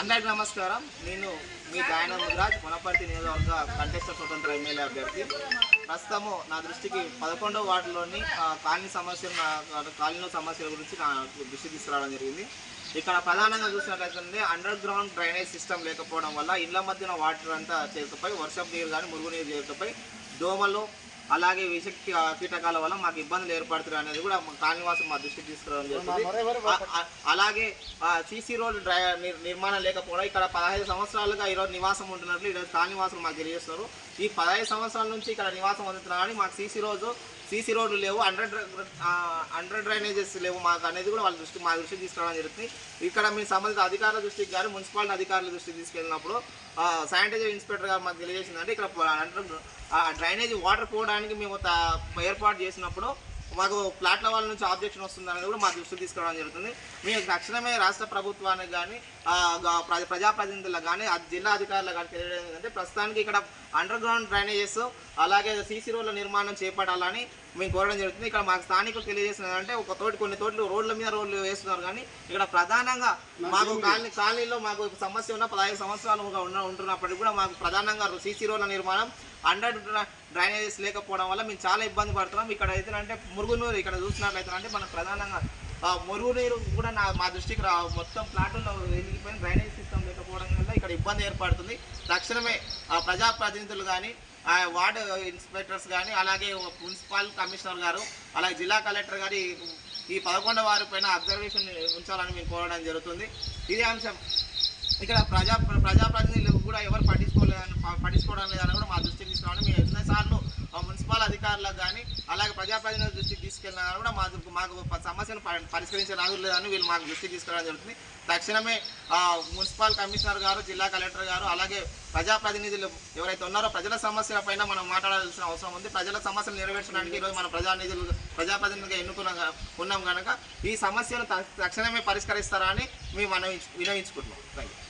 అందరికి నమస్కారం. నేను మీ గాయన ముద్రాజ్ వనపర్తి నియోజకవర్గ కంటెస్ట స్వతంత్ర ఎమ్మెల్యే అభ్యర్థి. ప్రస్తుతము నా దృష్టికి పదకొండవ వార్డులోని కాలనీ సమస్యలు నా కాలనీలో సమస్యల గురించి నా దృష్టి తీసుకురావడం జరిగింది. ఇక్కడ ప్రధానంగా చూసినట్లయితే అండర్ గ్రౌండ్ డ్రైనేజ్ సిస్టమ్ లేకపోవడం వల్ల ఇళ్ళ మధ్యన వాటర్ అంతా చేరుకుపోయి వర్షపు నీరు కానీ మురుగు నీరు చేరుకుపోయి దోమలు అలాగే విష కీ- కీటకాల వల్ల మాకు ఇబ్బందులు ఏర్పడుతున్నాయి అనేది కూడా కాలనీవాసం మా దృష్టికి తీసుకురావడం జరుగుతుంది. అలాగే సీసీ రోడ్ డ్రై నిర్- నిర్మాణం లేకపోవడం ఇక్కడ పదహైదు సంవత్సరాలుగా ఈరోజు నివాసం ఉంటున్నట్లు ఈరోజు కాలనీవాసులు మాకు తెలియజేస్తారు ఈ పదహైదు సంవత్సరాల నుంచి ఇక్కడ నివాసం పొందుతున్నా కానీ మాకు సీసీ రోజు సీసీ రోడ్లు లేవు అండర్ అండర్ డ్రైనేజెస్ లేవు మాకు అనేది కూడా వాళ్ళ దృష్టి మా దృష్టికి తీసుకురావడం జరుగుతుంది. ఇక్కడ మీ సంబంధిత అధికారుల దృష్టికి కానీ మున్సిపాలిటీ అధికారుల దృష్టికి తీసుకెళ్ళినప్పుడు శానిటైజర్ ఇన్స్పెక్టర్ గారు మాకు తెలియజేసిందంటే ఇక్కడ అండర్ డ్రైనేజ్ వాటర్ పోవడానికి మేము త- ఏర్పాటు చేసినప్పుడు మాకు ప్లాట్ల వాళ్ళ నుంచి ఆబ్జెక్షన్ వస్తుంది అనేది కూడా మా దృష్టికి తీసుకురావడం జరుగుతుంది. మేము తక్షణమే రాష్ట్ర ప్రభుత్వానికి కానీ ప్రజా ప్రజాప్రతినిధులకు కానీ జిల్లా అధికారులకు కానీ తెలియడం ఏంటంటే ప్రస్తుతానికి ఇక్కడ అండర్ గ్రౌండ్ డ్రైనేజెస్ అలాగే సీసీ రోడ్ల నిర్మాణం చేపట్టాలని మేము కోరడం జరుగుతుంది. ఇక్కడ మాకు స్థానికులు తెలియజేస్తున్నారు అంటే ఒక తోటి కొన్ని తోటలు రోడ్ల మీద రోడ్లు వేస్తున్నారు కానీ ఇక్కడ ప్రధానంగా మాకు కాలనీ కాలనీలో మాకు సమస్య ఉన్న పదహైదు సంవత్సరాలుగా ఉన్న ఉంటున్నప్పటికీ కూడా మాకు ప్రధానంగా సీసీ రోడ్ల నిర్మాణం అండర్ డ్రైనేజెస్ లేకపోవడం వల్ల మేము చాలా ఇబ్బంది పడుతున్నాం. ఇక్కడ అయితే అంటే మురుగునీరు ఇక్కడ చూసినట్లయితే అంటే మనకు ప్రధానంగా మురుగునీరు కూడా నా మా దృష్టికి రా మొత్తం ప్లాట్లో వెళ్ళిపోయిన డ్రైనేజ్ సిస్టమ్ లేకపోవడం వల్ల ఇక్కడ ఇబ్బంది ఏర్పడుతుంది. తక్షణమే ఆ, ప్రజాప్రతినిధులు కానీ వార్డు ఇన్స్పెక్టర్స్ కానీ అలాగే మున్సిపల్ కమిషనర్ గారు అలాగే జిల్లా కలెక్టర్ గారి ఈ పదకొండవ వారి పైన అబ్జర్వేషన్ ఉంచాలని మేము కోరడం జరుగుతుంది. ఇదే అంశం. ఇక్కడ ప్రజా ప్రజాప్రతినిధులు కూడా ఎవరు పట్టించుకోలేదని పట్టించుకోవడం లేదని కూడా మా దృష్టికి తీసుకురావడం మేము ఎన్నోసార్లు ఆ మున్సిపల్ అధికారులకు కానీ అలాగే ప్రజాప్రతినిధుల దృష్టికి తీసుకెళ్ళినా కూడా మాకు మాకు సమస్యను పరిష్కరించే రాదు లేదని వీళ్ళు మాకు దృష్టికి తీసుకురావడం జరుగుతుంది. తక్షణమే మున్సిపల్ కమిషనర్ గారు జిల్లా కలెక్టర్ గారు అలాగే ప్రజాప్రతినిధులు ఎవరైతే ఉన్నారో ప్రజల సమస్యల పైన మనం మాట్లాడాల్సిన అవసరం ఉంది. ప్రజల సమస్యలు నెరవేర్చడానికి ఈరోజు మన ప్రజానిధులు ప్రజాప్రతినిధులుగా ఎన్నుకున్న ఉన్నాం కనుక ఈ సమస్యను త- తక్షణమే పరిష్కరిస్తారని మేము మనం వినవించుకుంటున్నాం. Thank you